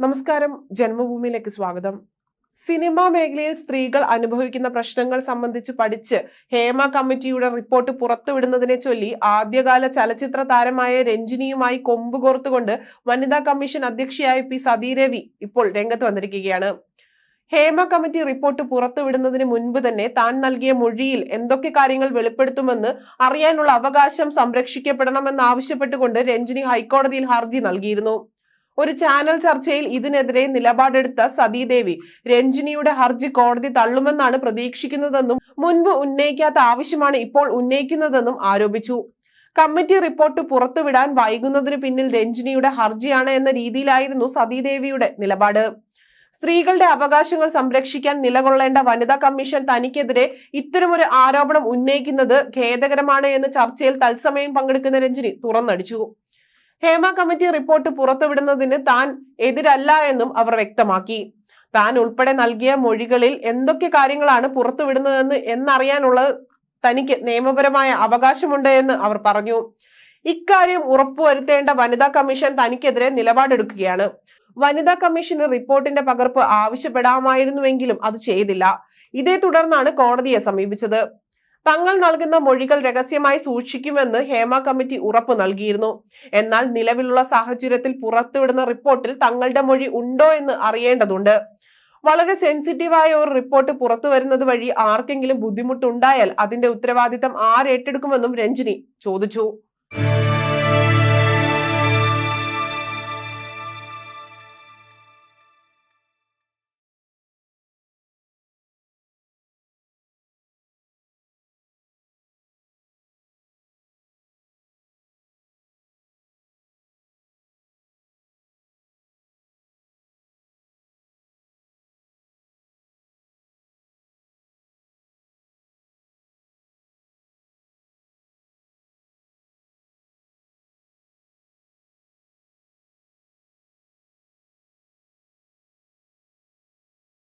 നമസ്കാരം. ജന്മഭൂമിയിലേക്ക് സ്വാഗതം. സിനിമാ മേഖലയിൽ സ്ത്രീകൾ അനുഭവിക്കുന്ന പ്രശ്നങ്ങൾ സംബന്ധിച്ച് പഠിച്ച് ഹേമ കമ്മിറ്റിയുടെ റിപ്പോർട്ട് പുറത്തുവിടുന്നതിനെ ചൊല്ലി ആദ്യകാല ചലച്ചിത്ര താരമായ രഞ്ജിനിയുമായി കൊമ്പ് കോർത്തുകൊണ്ട് വനിതാ കമ്മീഷൻ അധ്യക്ഷയായ പി സതീരവി ഇപ്പോൾ രംഗത്ത് വന്നിരിക്കുകയാണ്. ഹേമ കമ്മിറ്റി റിപ്പോർട്ട് പുറത്തുവിടുന്നതിന് മുൻപ് തന്നെ താൻ നൽകിയ മൊഴിയിൽ എന്തൊക്കെ കാര്യങ്ങൾ വെളിപ്പെടുത്തുമെന്ന് അറിയാനുള്ള അവകാശം സംരക്ഷിക്കപ്പെടണമെന്ന് ആവശ്യപ്പെട്ടുകൊണ്ട് രഞ്ജിനി ഹൈക്കോടതിയിൽ ഹർജി നൽകിയിരുന്നു. ഒരു ചാനൽ ചർച്ചയിൽ ഇതിനെതിരെ നിലപാടെടുത്ത സതീദേവി രഞ്ജിനിയുടെ ഹർജി കോടതി തള്ളുമെന്നാണ് പ്രതീക്ഷിക്കുന്നതെന്നും മുൻപ് ഉന്നയിക്കാത്ത ആവശ്യമാണ് ഇപ്പോൾ ഉന്നയിക്കുന്നതെന്നും ആരോപിച്ചു. കമ്മിറ്റി റിപ്പോർട്ട് പുറത്തുവിടാൻ വൈകുന്നതിന് പിന്നിൽ രഞ്ജിനിയുടെ ഹർജിയാണ് എന്ന രീതിയിലായിരുന്നു സതീദേവിയുടെ നിലപാട്. സ്ത്രീകളുടെ അവകാശങ്ങൾ സംരക്ഷിക്കാൻ നിലകൊള്ളേണ്ട വനിതാ കമ്മീഷൻ തനിക്കെതിരെ ഇത്തരമൊരു ആരോപണം ഉന്നയിക്കുന്നത് ഖേദകരമാണ് എന്ന് ചർച്ചയിൽ തത്സമയം പങ്കെടുക്കുന്ന രഞ്ജിനി തുറന്നടിച്ചു. ഹേമ കമ്മിറ്റി റിപ്പോർട്ട് പുറത്തുവിടുന്നതിന് താൻ എതിരല്ല എന്നും അവർ വ്യക്തമാക്കി. താൻ ഉൾപ്പെടെ നൽകിയ മൊഴികളിൽ എന്തൊക്കെ കാര്യങ്ങളാണ് പുറത്തുവിടുന്നതെന്ന് എന്നറിയാനുള്ള തനിക്ക് നിയമപരമായ അവകാശമുണ്ട് എന്ന് അവർ പറഞ്ഞു. ഇക്കാര്യം ഉറപ്പുവരുത്തേണ്ട വനിതാ കമ്മീഷൻ തനിക്കെതിരെ നിലപാടെടുക്കുകയാണ്. വനിതാ കമ്മീഷന് റിപ്പോർട്ടിന്റെ പകർപ്പ് ആവശ്യപ്പെടാമായിരുന്നുവെങ്കിലും അത് ചെയ്തില്ല. ഇതേ തുടർന്നാണ് കോടതിയെ സമീപിച്ചത്. തങ്ങൾ നൽകുന്ന മൊഴികൾ രഹസ്യമായി സൂക്ഷിക്കുമെന്ന് ഹേമ കമ്മിറ്റി ഉറപ്പ് നൽകിയിരുന്നു. എന്നാൽ നിലവിലുള്ള സാഹചര്യത്തിൽ പുറത്തുവിടുന്ന റിപ്പോർട്ടിൽ തങ്ങളുടെ മൊഴി ഉണ്ടോ എന്ന് അറിയേണ്ടതുണ്ട്. വളരെ സെൻസിറ്റീവായ ഒരു റിപ്പോർട്ട് പുറത്തു വരുന്നത് വഴി ആർക്കെങ്കിലും ബുദ്ധിമുട്ടുണ്ടായാൽ അതിന്റെ ഉത്തരവാദിത്തം ആരേറ്റെടുക്കുമെന്നും രഞ്ജിനി ചോദിച്ചു.